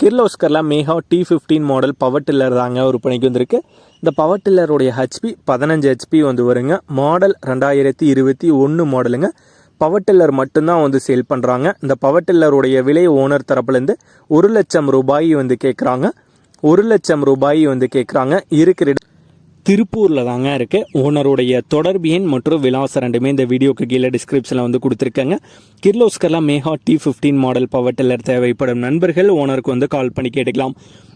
கிர்லோஸ்கரில் Mega T fifteen model power tiller தாங்க விற்பனைக்கு வந்திருக்கு. இந்த பவர் டில்லருடைய ஹெச்பி பதினஞ்சு ஹெச்பி வந்து வருங்க. மாடல் ரெண்டாயிரத்தி இருபத்தி ஒன்று மாடலுங்க பவர் டில்லர் மட்டும்தான் வந்து சேல் பண்ணுறாங்க இந்த பவர் டில்லருடைய விலை ஓனர் தரப்புலேருந்து ஒரு லட்சம் ரூபாய் வந்து கேட்குறாங்க ஒரு லட்சம் ரூபாய் வந்து கேட்குறாங்க இருக்கிற இடம் திருப்பூரில் தாங்க இருக்கு. ஓனருடைய தொடர்பு எண் மற்றும் விலாசம் ரெண்டுமே இந்த வீடியோக்கு கீழே டிஸ்கிரிப்ஷனில் வந்து கொடுத்துருக்காங்க. கிர்லோஸ்கர்லாம் Mega T fifteen model power tiller தேவைப்படும். நண்பர்கள் ஓனருக்கு வந்து கால் பண்ணி கேட்டுக்கலாம்.